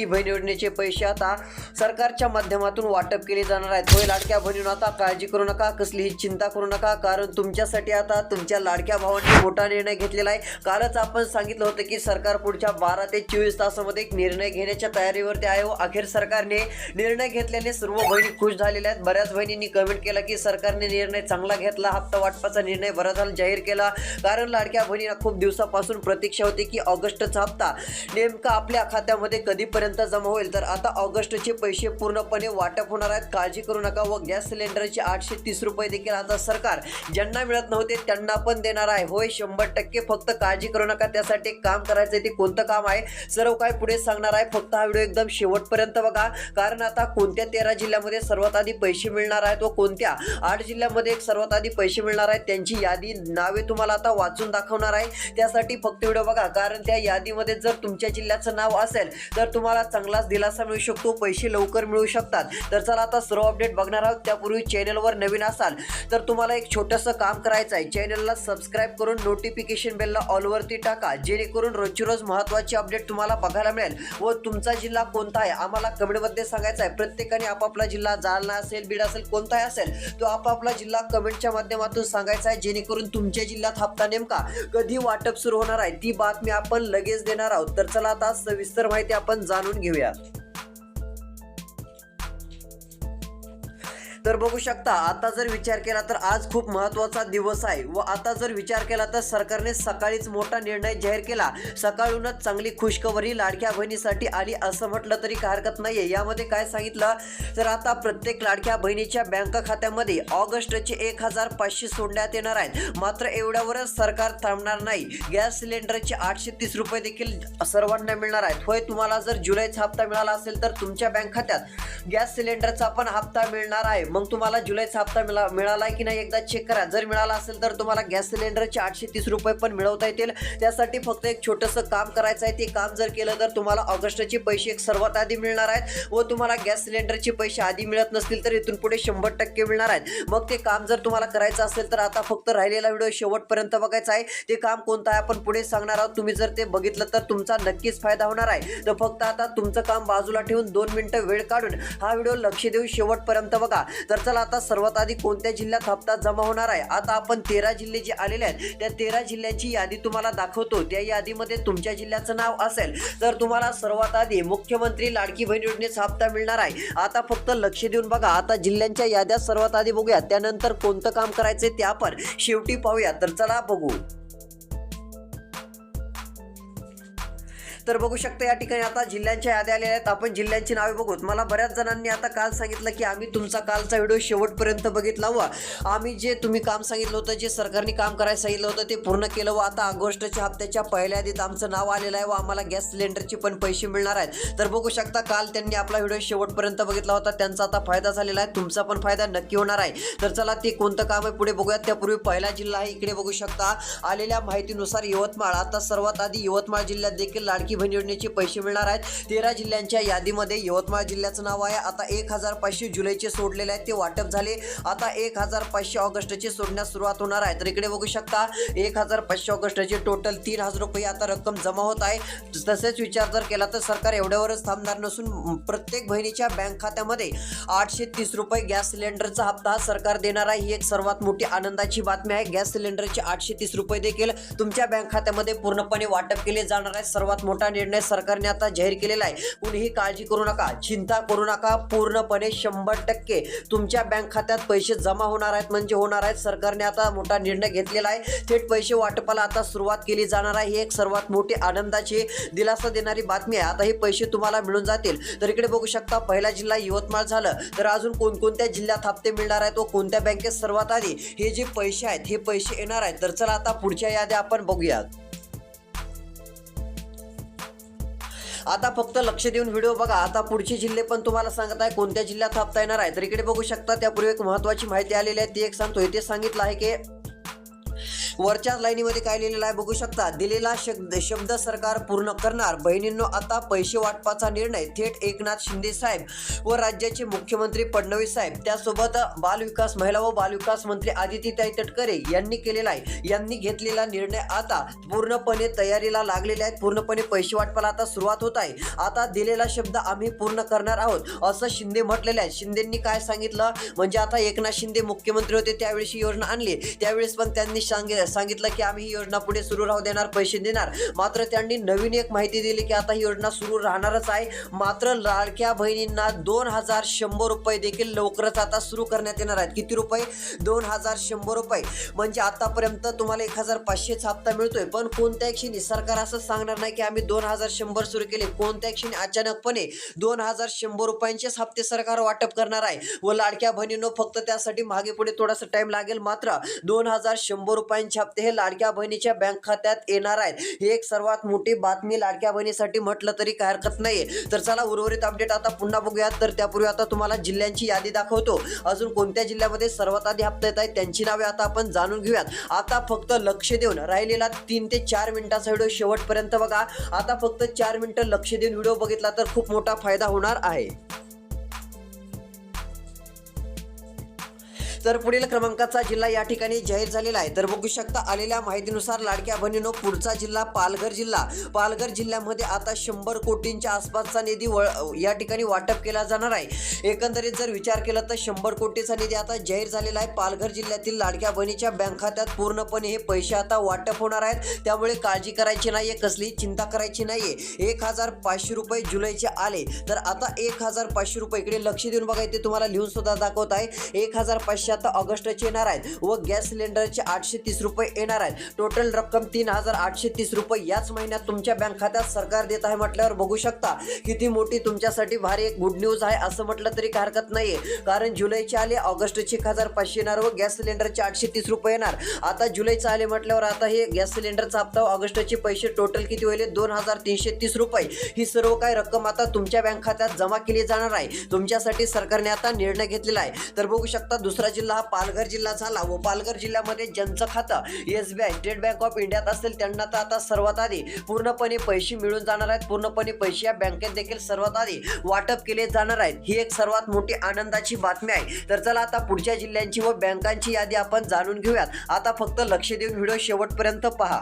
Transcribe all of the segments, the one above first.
लाडकी बहीण योजनेचे पैसे आता सरकारच्या माध्यमातून वाटप केले जाणार आहेत. होय लाडक्या बहिणीनं आता काळजी करू नका कसलीही चिंता करू नका कारण तुमच्यासाठी आता तुमच्या लाडक्या भावांनी मोठा निर्णय घेतलेला आहे. कालच आपण सांगितलं होतं की सरकार पुढच्या बारा ते चोवीस तासामध्ये एक निर्णय घेण्याच्या तयारीवरती आहे. व अखेर सरकारने निर्णय घेतल्याने सर्व बहिणी खुश झालेल्या आहेत. बऱ्याच बहिणींनी कमेंट केला की सरकारने निर्णय चांगला घेतला हप्ता वाटपाचा निर्णय बरा झाला जाहीर केला. कारण लाडक्या बहिणींना खूप दिवसापासून प्रतीक्षा होती की ऑगस्टचा हप्ता नेमका आपल्या खात्यामध्ये कधीपर्यंत जमा होईल. तर आता ऑगस्टचे पैसे पूर्णपणे वाटप होणार आहेत. काळजी करू नका व गॅस सिलेंडरचे आठशे तीस रुपये देखील आता सरकार ज्यांना मिळत नव्हते त्यांना पण देणार आहे. होय शंभर टक्के फक्त काळजी करू नका. त्यासाठी एक काम करायचं आहे ते कोणतं काम आहे? सर्व काय पुढे सांगणार आहे. फक्त हा व्हिडिओ एकदम शेवटपर्यंत बघा. कारण आता कोणत्या तेरा जिल्ह्यामध्ये सर्वात आधी पैसे मिळणार आहेत व कोणत्या आठ जिल्ह्यामध्ये सर्वात आधी पैसे मिळणार आहेत त्यांची यादी नावे तुम्हाला आता वाचून दाखवणार आहे. त्यासाठी फक्त व्हिडिओ बघा. कारण त्या यादीमध्ये जर तुमच्या जिल्ह्याचं नाव असेल तर तुम्हाला चांगलाच दिलासा मिळू शकतो पैसे लवकर मिळू शकतात. तर चला आता सर्व अपडेट बघणार आहोत. त्यापूर्वी चॅनलवर नवीन असाल तर तुम्हाला एक छोटंसं काम करायचं आहे. चॅनलला सबस्क्राईब करून नोटिफिकेशन बेलला ऑलवरती टाका. जेणेकरून रोजची रोज महत्त्वाची अपडेट तुम्हाला बघायला मिळेल. व तुमचा जिल्हा कोणता आहे आम्हाला कमेंटमध्ये सांगायचं आहे. प्रत्येकाने आपापला जिल्हा जालना असेल बीड असेल कोणताही असेल तो आपापला जिल्हा कमेंटच्या माध्यमातून सांगायचा आहे. जेणेकरून तुमच्या जिल्ह्यात हप्ता नेमका कधी वाटप सुरू होणार आहे ती बातमी आपण लगेच देणार आहोत. तर चला आता सविस्तर माहिती आपण जाणून घेऊया. तर बघू शकता आता जर विचार केला तर आज खूप महत्त्वाचा दिवस आहे. व आता जर विचार केला तर सरकारने सकाळीच मोठा निर्णय जाहीर केला. सकाळूनच चांगली खुशखबरी लाडक्या बहिणीसाठी आली असं म्हटलं तरी हरकत नाहीये. यामध्ये काय सांगितलं? तर आता प्रत्येक लाडक्या बहिणीच्या बँक खात्यामध्ये ऑगस्टचे एक हजार पाचशे सोडण्यात येणार आहेत. मात्र एवढ्यावरच सरकार थांबणार नाही. गॅस सिलेंडरचे आठशे तीस रुपये देखील सर्वांना मिळणार आहेत. होय तुम्हाला जर जुलैचा हप्ता मिळाला असेल तर तुमच्या बँक खात्यात गॅस सिलेंडरचा पण हप्ता मिळणार आहे. मग तुम्हाला जुलैचा हप्ता मिळा मिळाला की नाही एकदा चेक करा. जर मिळाला असेल तर तुम्हाला गॅस सिलेंडरचे आठशे तीस रुपये पण मिळवता येतील. त्यासाठी फक्त एक छोटंसं काम करायचं आहे. ते काम जर केलं तर तुम्हाला ऑगस्टचे पैसे एक सर्वात आधी मिळणार आहेत व तुम्हाला गॅस सिलेंडरचे पैसे आधी मिळत नसतील तर इथून पुढे शंभर टक्के मिळणार आहेत. मग ते काम जर तुम्हाला करायचं असेल तर आता फक्त राहिलेला व्हिडिओ शेवटपर्यंत बघायचा आहे. ते काम कोणतं आहे? आपण पुढे सांगणार आहोत. तुम्ही जर ते बघितलं तर तुमचा नक्कीच फायदा होणार आहे. तर फक्त आता तुमचं काम बाजूला ठेवून दोन मिनिटं वेळ काढून हा व्हिडिओ लक्ष देऊन शेवटपर्यंत बघा. तर चला आता सर्वात आधी कोणत्या जिल्ह्यात हप्ता जमा होणार आहे? आता आपण तेरा जिल्हे जे आलेले आहेत त्या तेरा जिल्ह्याची यादी तुम्हाला दाखवतो. त्या यादीमध्ये तुमच्या जिल्ह्याचं नाव असेल. तर तुम्हाला सर्वात आधी मुख्यमंत्री लाडकी बहीण योजनेचा हप्ता मिळणार आहे. आता फक्त लक्ष देऊन बघा. आता जिल्ह्यांच्या याद्या सर्वात आधी बघूया. त्यानंतर कोणतं काम करायचंय ते आपण शेवटी पाहूया. तर चला बघू. तर बघू शकता या ठिकाणी आता जिल्ह्यांच्या याद्या आलेल्या आहेत. आपण जिल्ह्यांची नावे बघूत. मला बऱ्याच जणांनी आता काल सांगितलं की आम्ही तुमचा कालचा व्हिडिओ शेवटपर्यंत बघितला व आम्ही जे तुम्ही काम सांगितलं होतं जे सरकारने काम करायला सांगितलं होतं ते पूर्ण केलं व आता ऑगस्टच्या हप्त्याच्या पहिल्या आधीत आमचं नाव आलेलं आहे व आम्हाला गॅस सिलेंडरचे पण पैसे मिळणार आहेत. तर बघू शकता काल त्यांनी आपला व्हिडिओ शेवटपर्यंत बघितला होता. त्यांचा आता फायदा झालेला आहे. तुमचा पण फायदा नक्की होणार आहे. तर चला ते कोणतं काम आहे पुढे बघूयात. त्यापूर्वी पहिला जिल्हा आहे. इकडे बघू शकता आलेल्या माहितीनुसार यवतमाळ. आता सर्वात आधी यवतमाळ जिल्ह्यात देखील लाडकी जीवन योजनेचे पैसे मिळणार आहेत. तेरा जिल्ह्यांच्या यादीमध्ये यवतमाळ जिल्ह्याचं नाव आहे. आता एक हजार पाचशे जुलैचे सोडलेले आहेत. ते वाटप झाले. आता एक हजार पाचशे ऑगस्टचे सोडण्यास सुरुवात होणार आहे. तर इकडे बघू शकता एक हजार पाचशे ऑगस्टचे टोटल तीन हजार रुपये आता रक्कम जमा होत आहे. तसेच विचार जर केला तर सरकार एवढ्यावरच थांबणार नसून प्रत्येक बहिणीच्या बँक खात्यामध्ये आठशे तीस रुपये गॅस सिलेंडरचा हप्ता सरकार देणार आहे. ही एक सर्वात मोठी आनंदाची बातमी आहे. गॅस सिलेंडरचे आठशे तीस रुपये देखील तुमच्या बँक खात्यामध्ये पूर्णपणे वाटप केले जाणार आहे. सर्वात मोठं मोठा निर्णय सरकारने आता जाहीर केलेला आहे. कुणीही काळजी करू नका चिंता करू नका. पूर्णपणे शंभर टक्के तुमच्या बँक खात्यात पैसे जमा होणार आहेत म्हणजे होणार आहेत. सरकारने आता मोठा निर्णय घेतलेला आहे. थेट पैसे वाटपाला आता सुरुवात केली जाणार आहे. ही एक सर्वात मोठी आनंदाची दिलासा देणारी बातमी आहे. आता हे पैसे तुम्हाला मिळून जातील. तर इकडे बघू शकता पहिला जिल्हा यवतमाळ झालं. तर अजून कोणकोणत्या जिल्ह्यात हप्ते मिळणार आहेत व कोणत्या बँकेत सर्वात आधी हे जे पैसे आहेत हे पैसे येणार आहेत. तर चला आता पुढच्या याद्या आपण बघूयात. आता फक्त लक्ष देऊन व्हिडिओ बघा. आता पुढचे जिल्हे पण तुम्हाला सांगत आहे कोणत्या जिल्ह्यात हप्ता येणार आहे? तर इकडे बघू शकता त्यापूर्वी एक महत्वाची माहिती आलेली आहे ती एक सांगतो ते सांगितलं आहे की वरच्या लाईनीमध्ये काय लिहिलेलं आहे बघू शकता. दिलेला शब्द शब्द सरकार पूर्ण करणार. बहिणींनो आता पैसे वाटपाचा निर्णय थेट एकनाथ शिंदे साहेब व राज्याचे मुख्यमंत्री फडणवीस साहेब. त्यासोबत बालविकास महिला व बालविकास मंत्री आदितीताई तटकरे यांनी केलेला आहे. यांनी घेतलेला निर्णय आता पूर्णपणे तयारीला लागलेले आहेत. पूर्णपणे पैसे वाटपाला आता सुरुवात होत आहे. आता दिलेला शब्द आम्ही पूर्ण करणार आहोत असं शिंदे म्हटलेलं आहे शिंदेंनी काय सांगितलं? म्हणजे आता एकनाथ शिंदे मुख्यमंत्री होते त्यावेळेस ही योजना आणली. त्यावेळेस पण त्यांनी सांगे सांगितलं की आम्ही ही योजना पुढे सुरू राहू देणार पैसे देणार. मात्र त्यांनी नवीन एक माहिती दिली की आता ही योजना सुरू राहणारच आहे. मात्र लाडक्या बहिणींना दोन हजार शंभर रुपये देखील लवकरच आता सुरू करण्यात येणार आहेत. किती रुपये? दोन हजार शंभर रुपये. म्हणजे आतापर्यंत तुम्हाला एक हजार पाचशेच हप्ता मिळतोय. पण कोणत्या क्षणी सरकार असं सांगणार नाही की आम्ही दोन हजार शंभर सुरू केले. कोणत्या क्षणी अचानकपणे दोन हजार शंभर रुपयांचेच हप्ते सरकार वाटप करणार आहे. व लाडक्या बहिणींनो फक्त त्यासाठी मागे पुढे थोडासा टाइम लागेल. मात्र दोन हजार शंभर रुपयांचे हप्ते हे लाडक्या बहिणीच्या बँक खात्यात येणार आहेत. ही एक सर्वात मोठी बातमी लाडक्या बहिणीसाठी म्हटलं तरी काय हरकत नाहीये. तर चला उर्वरित अपडेट आता पुन्हा बघूयात. तर त्यापूर्वी आता तुम्हाला जिल्ह्यांची यादी दाखवतो. अजून कोणत्या जिल्ह्यामध्ये सर्वात आधी हप्ता येत आहेत त्यांची नावे आता आपण जाणून घेऊयात. आता फक्त लक्ष देऊन राहिलेला तीन ते चार मिनिटाचा व्हिडिओ शेवटपर्यंत बघा. आता फक्त चार मिनिटं लक्ष देऊन व्हिडिओ बघितला तर खूप मोठा फायदा होणार आहे. तर पुढील क्रमांकाचा जिल्हा या ठिकाणी जाहीर झालेला आहे. तर बघू शकता आलेल्या माहितीनुसार लाडक्या बहिणीनो पुढचा जिल्हा पालघर जिल्हा. पालघर जिल्ह्यामध्ये आता शंभर कोटींच्या आसपासचा निधी वळ- या ठिकाणी वाटप केला जाणार आहे. एकंदरीत जर विचार केला तर शंभर कोटीचा निधी आता जाहीर झालेला आहे. पालघर जिल्ह्यातील लाडक्या बहिणीच्या बँक खात्यात पूर्णपणे हे पैसे आता वाटप होणार आहेत. त्यामुळे काळजी करायची नाहीये कसली चिंता करायची नाहीये. एक हजार पाचशे रुपये जुलैचे आले तर आता एक हजार पाचशे रुपये. इकडे लक्ष देऊन बघा इथे तुम्हाला लिहून सुद्धा दाखवत आहे. एक हजार पाचशे आता ऑगस्टचे येणार आहेत व गॅस सिलेंडरचे आठशे तीस रुपये येणार आहेत. टोटल रक्कम तीन हजार आठशे तीस रुपये याच महिन्यात तुमच्या बँक खात्यात सरकार देत आहे म्हटल्यावर बघू शकता किती मोठी तुमच्यासाठी भारी एक गुड न्यूज आहे असं म्हटलं तरी काही हरकत नाहीये. कारण जुलैचे आले ऑगस्टचे एक हजार पाचशे येणार व गॅस सिलेंडरचे आठशे तीस रुपये येणार. आता जुलैचे आले म्हटल्यावर आता हे गॅस सिलेंडरचा हप्ता ऑगस्टचे पैसे टोटल किती होईल दोन हजार तीनशे तीस रुपये. ही सर्व काही रक्कम आता तुमच्या बँक खात्यात जमा केली जाणार आहे. तुमच्यासाठी सरकारने आता निर्णय घेतलेला आहे. तर बघू शकता दुसरा जिल्हा हा पालघर जिल्हा झाला व पालघर जिल्ह्यामध्ये ज्यांचं खातं S B I State Bank of इंडियात असेल त्यांना तर आता सर्वात आधी पूर्णपणे पैसे मिळून जाणार आहेत. पूर्णपणे पैसे या बँकेत देखील सर्वात आधी वाटप केले जाणार आहेत. ही एक सर्वात मोठी आनंदाची बातमी आहे. तर चला आता पुढच्या जिल्ह्यांची व बँकांची यादी आपण जाणून घेऊयात. आता फक्त लक्ष देऊन व्हिडिओ शेवटपर्यंत पहा.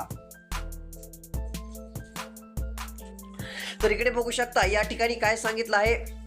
तर इकडे बघू शकता या ठिकाणी काय सांगितलं आहे?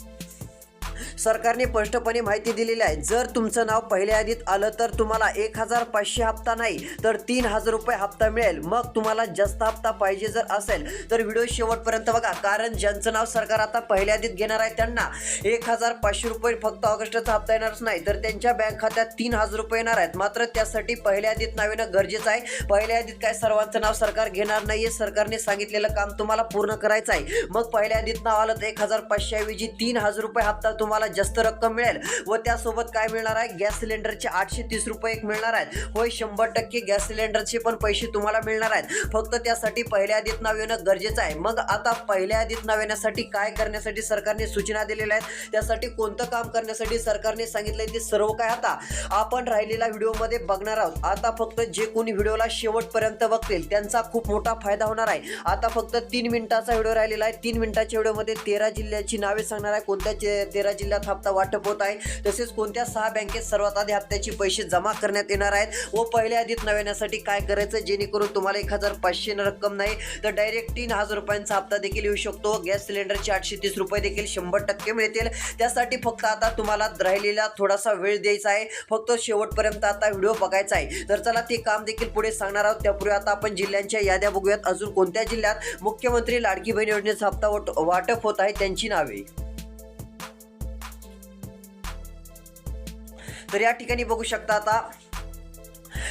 सरकारने स्पष्टपणे माहिती दिलेली आहे. जर तुमचं नाव पहिल्या यादीत आलं तर तुम्हाला एक हजार पाचशे हप्ता नाही तर तीन हजार रुपये हप्ता मिळेल. मग तुम्हाला जास्त हप्ता पाहिजे जर असेल तर व्हिडिओ शेवटपर्यंत बघा कारण ज्यांचं नाव सरकार आता पहिल्या यादीत घेणार आहे त्यांना एक हजार पाचशे रुपये फक्त ऑगस्टचा हप्ता येणारच नाही तर त्यांच्या बँक खात्यात तीन हजार रुपये येणार आहेत. मात्र त्यासाठी पहिल्या यादीत नाव येणं गरजेचं आहे. पहिल्या यादीत काय सर्वांचं नाव सरकार घेणार नाहीये. सरकारने सांगितलेलं काम तुम्हाला पूर्ण करायचं आहे. मग पहिल्या यादीत नाव आलं तर एक हजार पाचशे ऐवजी तीन हजार रुपये हप्ता तुम्हाला जास्त रक्कम मिळेल व त्यासोबत काय मिळणार आहे? गॅस सिलेंडरचे आठशे तीस रुपये एक मिळणार आहेत. होय शंभर टक्के गॅस सिलेंडरचे पण पैसे तुम्हाला मिळणार आहेत. फक्त त्यासाठी पहिल्या यादीत नाव येणं गरजेचं आहे. मग आता पहिल्या आधीत नाव येण्यासाठी काय करण्यासाठी सरकारने सूचना दिलेल्या आहेत? त्यासाठी कोणतं काम करण्यासाठी सरकारने सांगितलंय ते सर्व काय आता आपण राहिलेल्या व्हिडिओमध्ये बघणार आहोत. आता फक्त जे कोणी व्हिडिओला शेवटपर्यंत बघतील त्यांचा खूप मोठा फायदा होणार आहे. आता फक्त तीन मिनिटाचा व्हिडिओ राहिलेला आहे. तीन मिनिटाच्या व्हिडिओमध्ये तेरा जिल्ह्याची नावे सांगणार आहे. कोणत्या तेरा जिल्ह्यात हप्ता वाटप होत आहे. तसेच कोणत्या सहा बँकेत सर्वात आधी हप्त्याचे पैसे जमा करण्यात येणार आहेत व पहिल्या आधीत नव्याण्यासाठी काय करायचं? जेणेकरून तुम्हाला एक हजार पाचशे रक्कम नाही तर डायरेक्ट तीन हजार रुपयांचा हप्ता देखील येऊ शकतो. गॅस सिलेंडरचे आठशे तीस रुपये देखील शंभर टक्के मिळतील. त्यासाठी फक्त आता तुम्हाला राहिलेला थोडासा वेळ द्यायचा आहे. फक्त शेवटपर्यंत आता व्हिडिओ बघायचा आहे. तर चला ते काम देखील पुढे सांगणार आहोत. त्यापूर्वी आता आपण जिल्ह्यांच्या याद्या बघूयात. अजून कोणत्या जिल्ह्यात मुख्यमंत्री लाडकी बहीण योजनेचा हप्ता वाटप होत आहे? त्यांची नावे. तर या ठिकाणी बघू शकता आता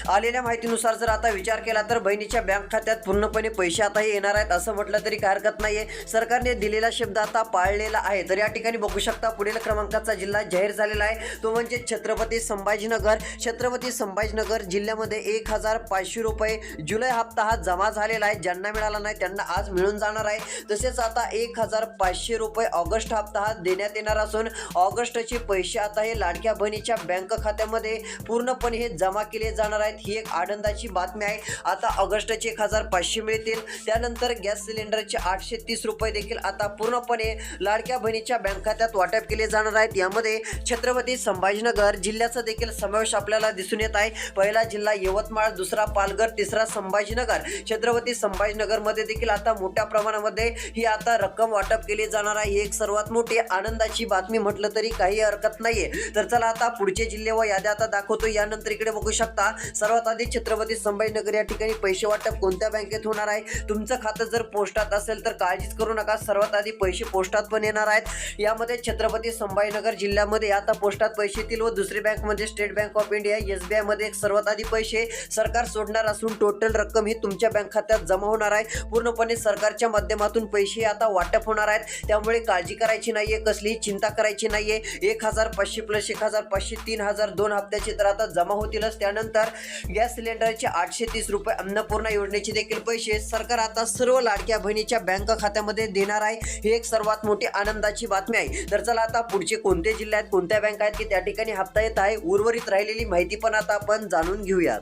आलेल्या माहितीनुसार जर आता विचार केला तर बहिणीच्या बँक खात्यात पूर्णपणे पैसे आता हे येणार आहेत असं म्हटलं तरी काय हरकत नाहीये. सरकारने दिलेला शब्द आता पाळलेला आहे. तर या ठिकाणी बघू शकता पुढील क्रमांकाचा जिल्हा जाहीर झालेला आहे. तो म्हणजे छत्रपती संभाजीनगर. छत्रपती संभाजीनगर जिल्ह्यामध्ये एक हजार पाचशे रुपये जुलै हप्ता हा जमा झालेला आहे. ज्यांना मिळाला नाही त्यांना आज मिळून जाणार आहे. तसेच आता एक हजार पाचशे रुपये ऑगस्ट हप्ता हा देण्यात येणार असून ऑगस्टचे पैसे आता हे लाडक्या बहिणीच्या बँक खात्यामध्ये पूर्णपणे हे जमा केले जाणार आहे. आहेत. ही एक आनंदाची बातमी आहे. आता ऑगस्टचे एक हजार पाचशे मिळतील. त्यानंतर गॅस सिलेंडरचे आठशे तीस रुपये देखील आता पूर्णपणे लाडक्या बहिणीच्या बँक खात्यात वाटप केले जाणार आहेत. यामध्ये छत्रपती संभाजीनगर जिल्ह्याचा देखील समावेश आपल्याला दिसून येत आहे. पहिला जिल्हा यवतमाळ दुसरा पालघर तिसरा संभाजीनगर. छत्रपती संभाजीनगरमध्ये देखील आता मोठ्या प्रमाणामध्ये ही आता रक्कम वाटप केली जाणार आहे. ही एक सर्वात मोठी आनंदाची बातमी म्हटलं तरी काही हरकत नाहीये. तर चला आता पुढचे जिल्हे व याद्या आता दाखवतो. यानंतर इकडे बघू शकता सर्वात आधी छत्रपती संभाजीनगर या ठिकाणी पैसे वाटप कोणत्या बँकेत होणार आहे? तुमचं खातं जर पोस्टात असेल तर काळजीच करू नका. सर्वात आधी पैसे पोस्टात पण येणार आहेत. यामध्ये छत्रपती संभाजीनगर जिल्ह्यामध्ये आता पोस्टात पैसे येतील व दुसरी बँक म्हणजे State Bank of India S B आयमध्ये सर्वात आधी पैसे सरकार सोडणार असून टोटल रक्कम ही तुमच्या बँक खात्यात जमा होणार आहे. पूर्णपणे सरकारच्या माध्यमातून पैसे आता वाटप होणार आहेत. त्यामुळे काळजी करायची नाहीये कसलीही चिंता करायची नाहीये. एक हजार पाचशे प्लस एक हजार पाचशे तीन हजार दोन हप्त्याचे तर आता जमा होतीलच. त्यानंतर गॅस सिलेंडरचे आठशे तीस रुपये अन्नपूर्णा योजनेचे देखील पैसे सरकार आता सर्व लाडक्या बहिणीच्या बँक खात्यामध्ये देणार आहे. ही एक सर्वात मोठी आनंदाची बातमी आहे. तर चला आता पुढचे कोणते जिल्हे आहेत कोणत्या बँक आहेत की त्या ठिकाणी हप्ता येत आहे उर्वरित राहिलेली माहिती पण आता आपण जाणून घेऊयात.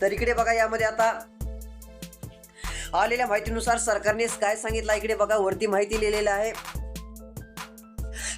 तर इकडे बघा यामध्ये आता आलेल्या माहितीनुसार सरकारने काय सांगितलं. इकडे बघा वरती माहिती लिहिलेली आहे.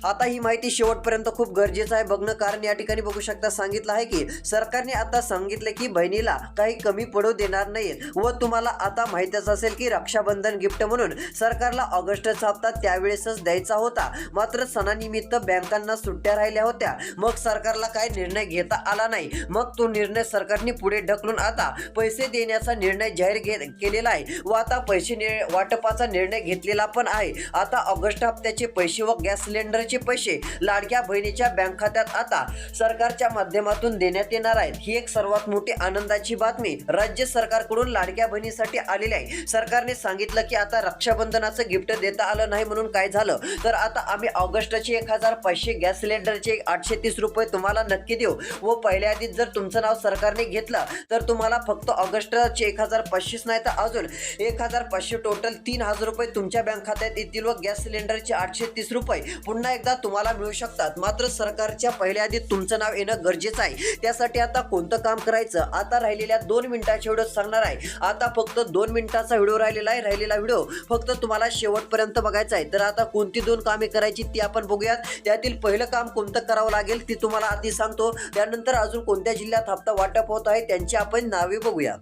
आता ही माहिती शेवटपर्यंत खूप गरजेचं आहे. बघणं कारण या ठिकाणी बघू शकता सांगितलं आहे की सरकारने आता सांगितलं की बहिणीला काही कमी पडू देणार नाहीत व तुम्हाला आता माहितच असेल की रक्षाबंधन गिफ्ट म्हणून सरकारला ऑगस्टचा हप्ता त्यावेळेसच द्यायचा होता. मात्र सणानिमित्त बँकांना सुट्ट्या राहिल्या होत्या. मग सरकारला काय निर्णय घेता आला नाही. मग तो निर्णय सरकारने पुढे ढकलून आता पैसे देण्याचा निर्णय जाहीर घे केलेला आहे. व आता पैसे नि- वाटपाचा निर्णय घेतलेला पण आहे. आता ऑगस्ट हप्त्याचे पैसे व गॅस सिलेंडरचे पैसे लाडक्या बहिणीच्या बँक खात्यात आता सरकारच्या माध्यमातून देण्यात येणार आहेत. ही एक सर्वात मोठी आनंदाची बातमी राज्य सरकारकडून लाडक्या बहिणीसाठी आलेली आहे. सरकारने सांगितलं की आता रक्षाबंधनाचं गिफ्ट देता आलं नाही म्हणून काय झालं? तर आता आम्ही ऑगस्टचे एक हजार पाचशे गॅस सिलेंडरचे आठशे तीस रुपये तुम्हाला नक्की देऊ. व पहिल्या आधीच जर तुमचं नाव सरकारने घेतलं तर तुम्हाला फक्त ऑगस्टचे एक हजार पाचशेच नाही तर अजून एक हजार पाचशे टोटल तीन हजार रुपये तुमच्या बँक खात्यात येतील व गॅस सिलेंडरचे आठशे तीस रुपये पुन्हा एकदा तुम्हाला मिळू शकतात. मात्र सरकारच्या पहिल्या आधी तुमचं नाव येणं गरजेचं आहे. त्यासाठी आता कोणतं काम करायचं? आता राहिलेल्या दोन मिनिटाच्या व्हिडिओ सांगणार आहे. आता फक्त दोन मिनिटाचा व्हिडिओ राहिलेला आहे राहिलेला व्हिडिओ फक्त तुम्हाला शेवटपर्यंत बघायचा आहे. तर आता कोणती दोन कामे करायची ती आपण बघूयात. त्यातील पहिलं काम कोणतं करावं लागेल ती तुम्हाला आधी सांगतो. त्यानंतर अजून कोणत्या जिल्ह्यात हप्ता वाटप होत आहे त्यांची आपण नावे बघूया.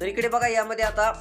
तर इकडे बघा यामध्ये आता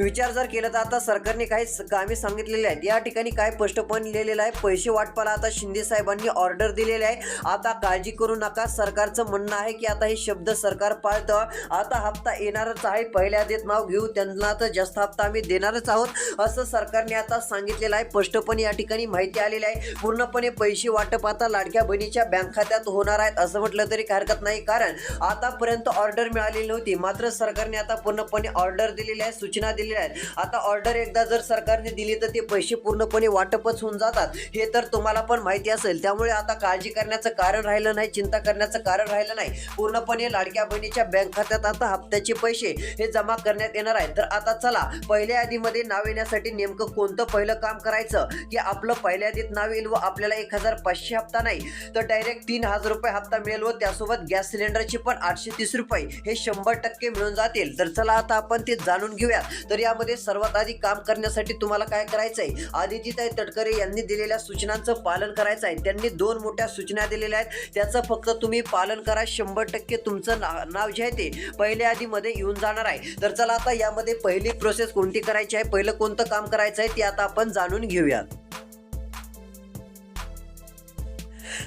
विचार जर केला तर आता सरकारने काही कामे सांगितलेली आहेत. या ठिकाणी काय स्पष्टपण लिहिलेलं आहे. पैसे वाटपाला आता शिंदे साहेबांनी ऑर्डर दिलेली आहे. आता काळजी करू नका. सरकारचं म्हणणं आहे की आता हे शब्द सरकार पाळतं. आता हप्ता येणारच आहे. पहिल्या देत नाव घेऊ. त्यांना तर जास्त हप्ता आम्ही देणारच आहोत. असं सरकारने आता सांगितलेलं आहे. स्पष्टपणे या ठिकाणी माहिती आलेली आहे. पूर्णपणे पैसे वाटप आता लाडक्या बहिणीच्या बँक खात्यात होणार आहेत. असं म्हटलं तरी काही हरकत नाही. कारण आतापर्यंत ऑर्डर मिळालेली नव्हती. मात्र सरकारने आता पूर्णपणे ऑर्डर दिलेली आहे. सूचना दिली झालेले आहेत. आता ऑर्डर एकदा जर सरकारने दिली तर ते पैसे पूर्णपणे वाटपच होऊन जातात. हे तर तुम्हाला पण माहिती असेल. त्यामुळे आता काळजी करण्याचं कारण राहिलं नाही चिंता करण्याचं कारण राहिलं नाही. पूर्णपणे लाडक्या बहिणीच्या बँक खात्यात आता हप्त्याचे पैसे हे जमा करण्यात येणार आहेत. तर आता चला पहिल्या यादीमध्ये नाव येण्यासाठी नेमकं कोणतं पहिलं काम करायचं? की आपलं पहिल्या यादीत नाव येईल व आपल्याला एक हजार पाचशे हप्ता नाही? तर डायरेक्ट तीन हजार रुपये हप्ता मिळेल व त्यासोबत गॅस सिलेंडरचे पण आठशे तीस रुपये हे शंभर टक्के मिळून जातील. तर चला आता आपण ते जाणून घेऊया तर यामध्ये सर्वात आधी काम करण्यासाठी तुम्हाला काय करायचं आहे आदितीताई तटकरे यांनी दिलेल्या सूचनांचं पालन करायचं आहे त्यांनी दोन मोठ्या सूचना दिलेल्या आहेत. त्याचं फक्त तुम्ही पालन करा. शंभर टक्के तुमचं ना- नाव जे आहे ते पहिल्या आधीमध्ये येऊन जाणार आहे. तर चला आता यामध्ये पहिली प्रोसेस कोणती करायची आहे? पहिलं कोणतं काम करायचं आहे? ते आता आपण जाणून घेऊयात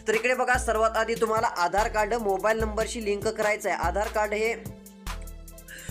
तर इकडे बघा सर्वात आधी तुम्हाला आधार कार्ड मोबाईल नंबरशी लिंक करायचं आहे आधार कार्ड हे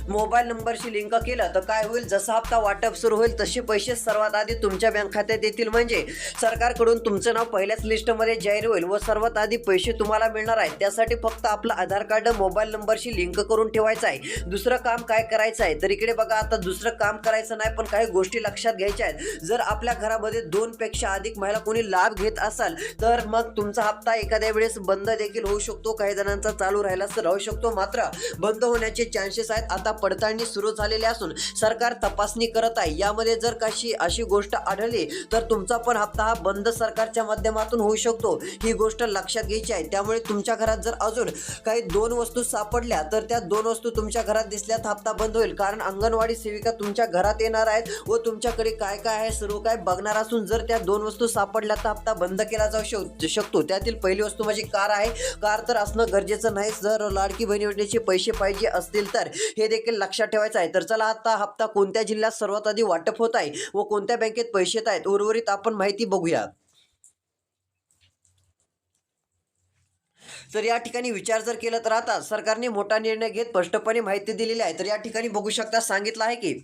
मोबाईल नंबरशी लिंक केलं तर काय होईल? जसा हप्ता वाटप सुरू होईल तसे पैसे सर्वात आधी तुमच्या बँक खात्यात येतील. म्हणजे सरकारकडून तुमचं नाव पहिल्याच लिस्टमध्ये जाहीर होईल व सर्वात आधी पैसे तुम्हाला मिळणार आहेत. त्यासाठी फक्त आपलं आधार कार्ड मोबाईल नंबरशी लिंक करून ठेवायचं आहे. दुसरं काम काय करायचं आहे? तर इकडे बघा आता दुसरं काम करायचं नाही पण काही गोष्टी लक्षात घ्यायच्या आहेत. जर आपल्या घरामध्ये दोनपेक्षा अधिक महिला कोणी लाभ घेत असाल तर मग तुमचा हप्ता एखाद्या वेळेस बंद देखील होऊ शकतो. काही जणांचा चालू राहिला राहू शकतो. मात्र बंद होण्याचे चान्सेस आहेत. आता पडताळणी सुरू झालेली असून सरकार तपासणी करत आहे. यामध्ये जर कशी अशी गोष्ट आढळली तर तुमचा पण हप्ता हा बंद सरकारच्या माध्यमातून होऊ शकतो. ही गोष्ट लक्षात घ्यायची आहे. त्यामुळे तुमच्या घरात जर अजून काही दोन वस्तू सापडल्या तर त्या दोन वस्तू तुमच्या घरात दिसल्यात हप्ता बंद होईल. कारण अंगणवाडी सेविका तुमच्या घरात येणार आहेत व तुमच्याकडे काय काय आहे सर्व काय बघणार असून जर त्या दोन वस्तू सापडल्या तर हप्ता बंद केला जाऊ शक- शकतो. त्यातील पहिली वस्तू माझी कार आहे. कार तर असणं गरजेचं नाही. जर लाडकी बहिणी योजनेचे पैसे पाहिजे असतील तर हे देखील देखील लक्षात ठेवायचं आहे. तर चला आता हप्ता कोणत्या जिल्ह्यात सर्वात आधी वाटप होत आहे व कोणत्या बँकेत पैसे येत आहेत उर्वरित आपण माहिती बघूया. तर या ठिकाणी विचार जर केला तर आता सरकारने मोठा निर्णय घेत स्पष्टपणे माहिती दिलेली आहे. तर या ठिकाणी बघू शकता सांगितलं आहे की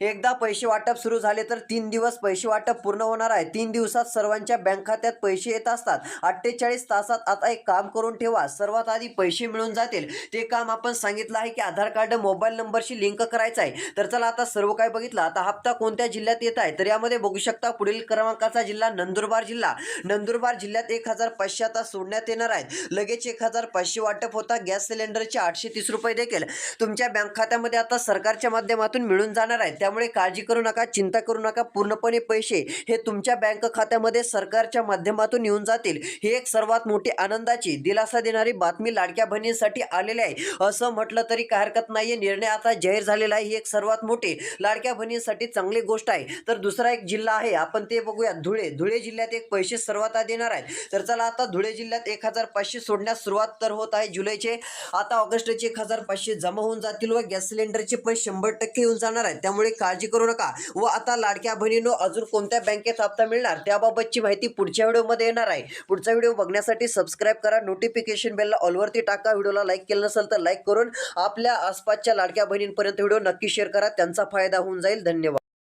एकदा पैसे वाटप सुरू झाले तर तीन दिवस पैसे वाटप पूर्ण होणार आहे. तीन दिवसात सर्वांच्या बँक खात्यात पैसे येत असतात. अठ्ठेचाळीस तासात आता एक काम करून ठेवा. सर्वात आधी पैसे मिळून जातील. ते काम आपण सांगितलं आहे की आधार कार्ड मोबाईल नंबरशी लिंक करायचं आहे. तर चला आता सर्व काय बघितलं. आता हप्ता कोणत्या जिल्ह्यात येत आहे? तर यामध्ये बघू शकता पुढील क्रमांकाचा जिल्हा नंदुरबार जिल्हा. नंदुरबार जिल्ह्यात एक हजार पाचशे आता सोडण्यात येणार आहेत. लगेच एक हजार पाचशे वाटप होता. गॅस सिलेंडरचे आठशे तीस रुपये देखील. तुमच्या बँक खात्यामध्ये आता सरकारच्या माध्यमातून मिळून जाणार आहेत त्यामुळे काळजी करू नका चिंता करू नका. पूर्णपणे पैसे हे तुमच्या बँक खात्यामध्ये सरकारच्या माध्यमातून येऊन जातील. ही एक सर्वात मोठी आनंदाची दिलासा देणारी बातमी लाडक्या बहिणींसाठी आलेली आहे. असं म्हटलं तरी काय हरकत नाहीये. निर्णय आता जाहीर झालेला आहे. ही एक सर्वात मोठी लाडक्या बहिणींसाठी चांगली गोष्ट आहे. तर दुसरा एक जिल्हा आहे. आपण ते बघूया धुळे. धुळे जिल्ह्यात एक पैसे सर्वात आधी येणार आहेत. तर चला आता धुळे जिल्ह्यात एक हजार पाचशे सोडण्यास सुरुवात तर होत आहे. जुलैचे आता ऑगस्टचे एक हजार पाचशे जमा होऊन जातील व गॅस सिलेंडरचे पण शंभर टक्के येऊन जाणार आहेत. त्यामुळे काळजी करू नका. व आता लाडक्या बहिणीनो अजून कोणत्या बँकेत हप्ता मिळणार त्याबाबतची माहिती पुढच्या व्हिडिओमध्ये येणार आहे. पुढचा व्हिडिओ बघण्यासाठी सबस्क्राईब करा नोटिफिकेशन बेलला ऑलवरती टाका. व्हिडिओला लाईक केलं नसेल तर लाईक करून आपल्या आसपासच्या लाडक्या बहिणींपर्यंत व्हिडिओ नक्की शेअर करा. त्यांचा फायदा होऊन जाईल. धन्यवाद.